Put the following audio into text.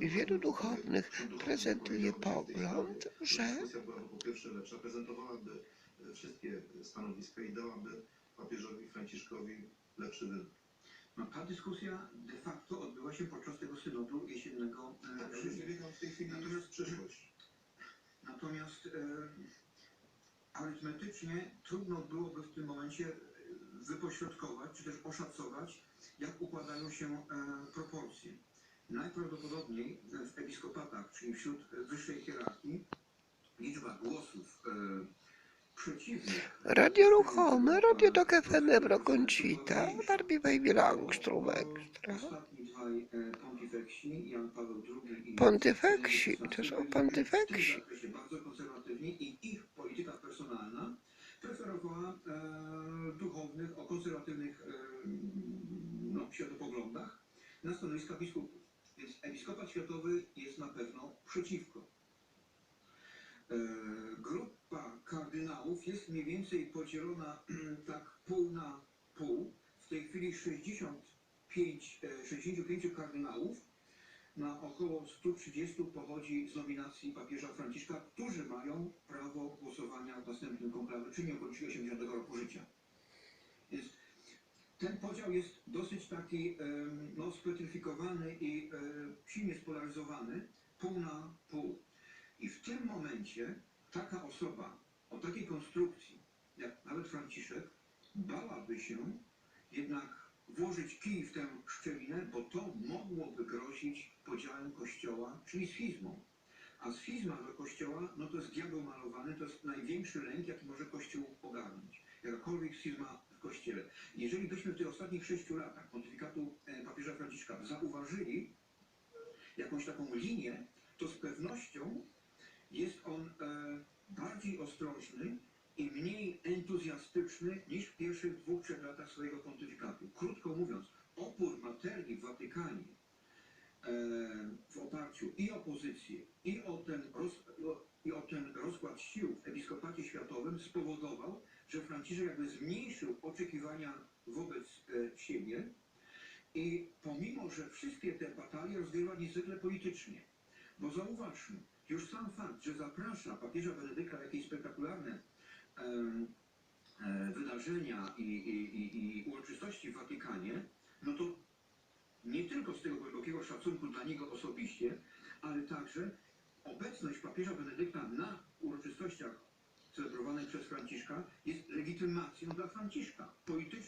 wielu duchownych prezentuje pogląd, że Dyskusja byłaby po pierwsze lepsza, prezentowałaby e, wszystkie stanowiska i dałaby papieżowi Franciszkowi lepszy wynik. No, ta dyskusja de facto odbyła się podczas tego synodu jesiennego e, Tak, biegam w tej chwili Natomiast- przyszłość. Natomiast e, arytmetycznie trudno byłoby w tym momencie e, wypośrodkować, czy też oszacować, jak układają się e, proporcje. Najprawdopodobniej w episkopatach, czyli wśród wyższej hierarchii, liczba głosów e, przeciwnych. radio ruchome, radio do e, pontifeksi, Jan Paweł II i Pontyfeksi, to są pontyfeksi. bardzo konserwatywni i ich polityka personalna preferowała e, duchownych o konserwatywnych e, no, światopoglądach na stanowiska biskupów. Światowy jest na pewno przeciwko. E, grupa kardynałów jest mniej więcej podzielona tak pół na pół. W tej chwili 65, e, 65 kardynałów na około 130 pochodzi z nominacji papieża Franciszka, którzy mają prawo głosowania w następnym konklawie, czyli okolicznie 80 roku życia. Więc ten podział jest dosyć taki em, no, spetryfikowany i e, silnie spolaryzowany, pół na pół. I w tym momencie taka osoba o takiej konstrukcji, jak nawet Franciszek, bałaby się jednak włożyć kij w tę szczelinę, bo to mogłoby grozić podziałem Kościoła, czyli schizmą. A schizma do Kościoła, no to jest diabeł malowany, to jest największy lęk, jaki może Kościół ogarnąć. Jakakolwiek schizma Kościele. Jeżeli byśmy w tych ostatnich sześciu latach pontyfikatu e, papieża Franciszka zauważyli jakąś taką linię, to z pewnością jest on e, bardziej ostrożny i mniej entuzjastyczny niż w pierwszych dwóch, trzech latach swojego pontyfikatu. Krótko mówiąc, opór materii w Watykanie e, w oparciu i o pozycję, i o, ten roz, o, i o ten rozkład sił w episkopacie światowym spowodował, że Franciszek jakby zmniejszył oczekiwania wobec e, siebie i pomimo, że wszystkie te batalie rozgrywa niezwykle politycznie, bo zauważmy, już sam fakt, że zaprasza papieża Benedykta jakieś spektakularne em, e, wydarzenia i, i, i, i uroczystości w Watykanie, no to nie tylko z tego głębokiego szacunku dla niego osobiście, ale także obecność papieża Benedykta na uroczystościach celebrowanych przez Franciszka jest legitymacją dla Franciszka, polityczną